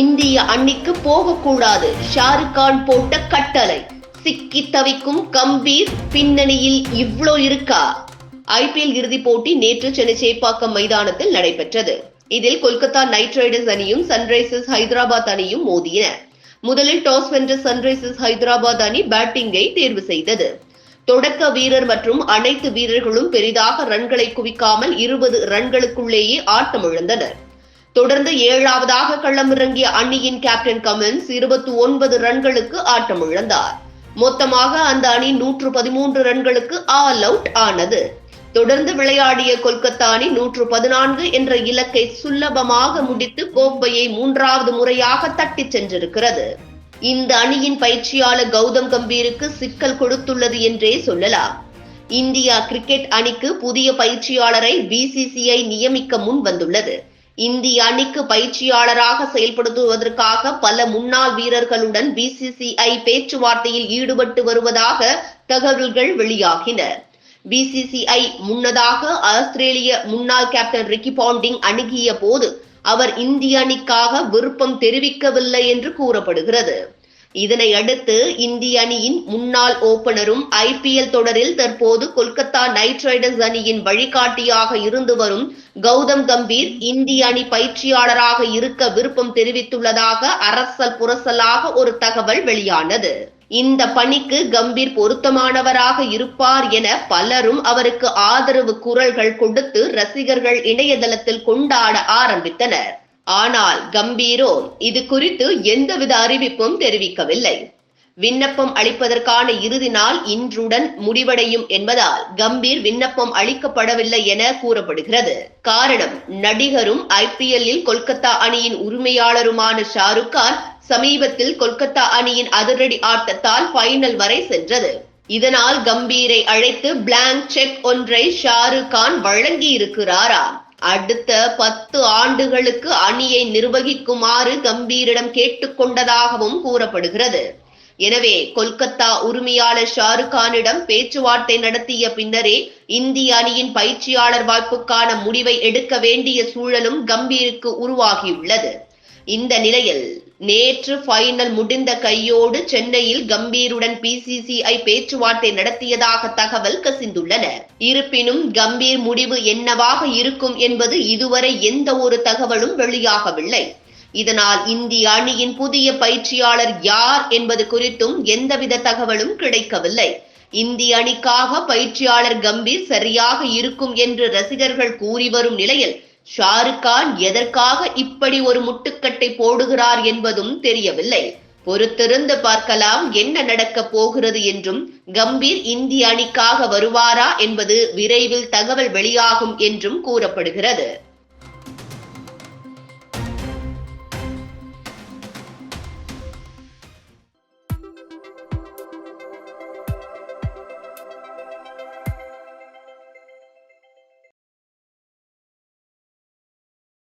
இந்திய அணிக்கு போகக்கூடாது. ஷாருக் கான் போட்ட கட்டளை. சிக்கி தவிக்கும் கம்பீர் பின்னணியில் இவ்ளோ இருக்கா? ஐபிஎல் இறுதிப் போட்டி நேற்று சென்னை சேப்பாக்கம் மைதானத்தில் நடைபெற்றது. இதில் கொல்கத்தா நைட் ரைடர்ஸ் அணியும் சன்ரைசர்ஸ் ஹைதராபாத் அணியும் மோதின. முதலில் டாஸ் வென்ற சன்ரைசர்ஸ் ஹைதராபாத் அணி பேட்டிங்கை தேர்வு செய்தது. தொடக்க வீரர் மற்றும் அனைத்து வீரர்களும் பெரிதாக ரன்களை குவிக்காமல் இருபது ரன்களுக்குள்ளேயே ஆட்டமிழந்தனர். தொடர்ந்து ஏழாவதாக களமிறங்கிய அணியின் கேப்டன் கமின்ஸ் இருபத்தி ஒன்பது ரன்களுக்கு ஆட்டமிழந்தார் மொத்தமாக அந்த அணி நூற்று பதிமூன்று ரன்களுக்கு ஆல் அவுட் ஆனது. தொடர்ந்து விளையாடிய கொல்கத்தா அணி நூற்று பதினான்கு என்ற இலக்கை சுலபமாக முடித்து கோப்பையை மூன்றாவது முறையாக தட்டிச் சென்றிருக்கிறது. இந்த அணியின் பயிற்சியாளர் கௌதம் கம்பீருக்கு சிக்கல் கொடுத்துள்ளது என்றே சொல்லலாம். இந்தியா கிரிக்கெட் அணிக்கு புதிய பயிற்சியாளரை பிசிசிஐ நியமிக்க முன் வந்துள்ளது. இந்திய அணிக்கு பயிற்சியாளராக செயல்படுத்துவதற்காக பல முன்னாள் வீரர்களுடன் பிசிசிஐ பேச்சுவார்த்தையில் ஈடுபட்டு வருவதாக தகவல்கள் வெளியாகின. பிசிசிஐ முன்னதாக ஆஸ்திரேலிய முன்னாள் கேப்டன் ரிக்கி பாண்டிங் அணுகிய போது அவர் இந்திய அணிக்காக விருப்பம் தெரிவிக்கவில்லை என்று கூறப்படுகிறது. இதனை அடுத்து இந்திய அணியின் முன்னாள் ஓபனரும் ஐபிஎல் தொடரில் தற்போது கொல்கத்தா நைட் ரைடர்ஸ் அணியின் வழிகாட்டியாக இருந்து வரும் கௌதம் கம்பீர் இந்திய அணி பயிற்சியாளராக இருக்க விருப்பம் தெரிவித்துள்ளதாக அரசல் புரசலாக ஒரு தகவல் வெளியானது. இந்த பணிக்கு கம்பீர் பொருத்தமானவராக இருப்பார் என பலரும் அவருக்கு ஆதரவு குரல்கள் கொடுத்து ரசிகர்கள் இணையதளத்தில் கொண்டாட ஆரம்பித்தனர். ஆனால் கம்பீரோ இது குறித்து எந்தவித அறிவிப்பும் தெரிவிக்கவில்லை. விண்ணப்பம் அளிப்பதற்கான இறுதி நாள் இன்றுடன் முடிவடையும் என்பதால் கம்பீர் விண்ணப்பம் அளிக்கப்படவில்லை என கூறப்படுகிறது. காரணம் நடிகரும் ஐபிஎல்லில் கொல்கத்தா அணியின் உரிமையாளருமான ஷாருக் கான் சமீபத்தில் கொல்கத்தா அணியின் அதிரடி ஆட்டத்தால் ஃபைனல் வரை சென்றது. இதனால் கம்பீரை அழைத்து பிளாங்க் செக் ஒன்றை ஷாருக் கான் வழங்கியிருக்கிறாராம். அடுத்த பத்து ஆண்டுகளுக்கு அணியை நிர்வகிக்குமாறு கம்பீரிடம் கேட்டுக்கொண்டதாகவும் கூறப்படுகிறது. எனவே கொல்கத்தா உரிமையாளர் ஷாருக் கானிடம் பேச்சுவார்த்தை நடத்திய பின்னரே இந்திய அணியின் பயிற்சியாளர் வாய்ப்புக்கான முடிவை எடுக்க வேண்டிய சூழலும் கம்பீருக்கு உருவாகியுள்ளது. இந்த நிலையில் நேற்று ஃபைனல் முடிந்த கையோடு சென்னையில் கம்பீருடன் பிசிசிஐ பேச்சுவார்த்தை நடத்தியதாக தகவல் கசிந்துள்ளன. இருப்பினும் கம்பீர் முடிவு என்னவாக இருக்கும் என்பது இதுவரை எந்த ஒரு தகவலும் வெளியாகவில்லை. இதனால் இந்திய அணியின் புதிய பயிற்சியாளர் யார் என்பது குறித்தும் எந்தவித தகவலும் கிடைக்கவில்லை. இந்திய அணிக்காக பயிற்சியாளர் கம்பீர் சரியாக இருக்கும் என்று ரசிகர்கள் கூறி வரும் நிலையில் ஷாருக்கான் எதற்காக இப்படி ஒரு முட்டுக்கட்டை போடுகிறார் என்பதும் தெரியவில்லை. பொறுத்திருந்து பார்க்கலாம் என்ன நடக்கப் போகிறது என்றும் கம்பீர் இந்திய அணிக்காக வருவாரா என்பது விரைவில் தகவல் வெளியாகும் என்றும் கூறப்படுகிறது.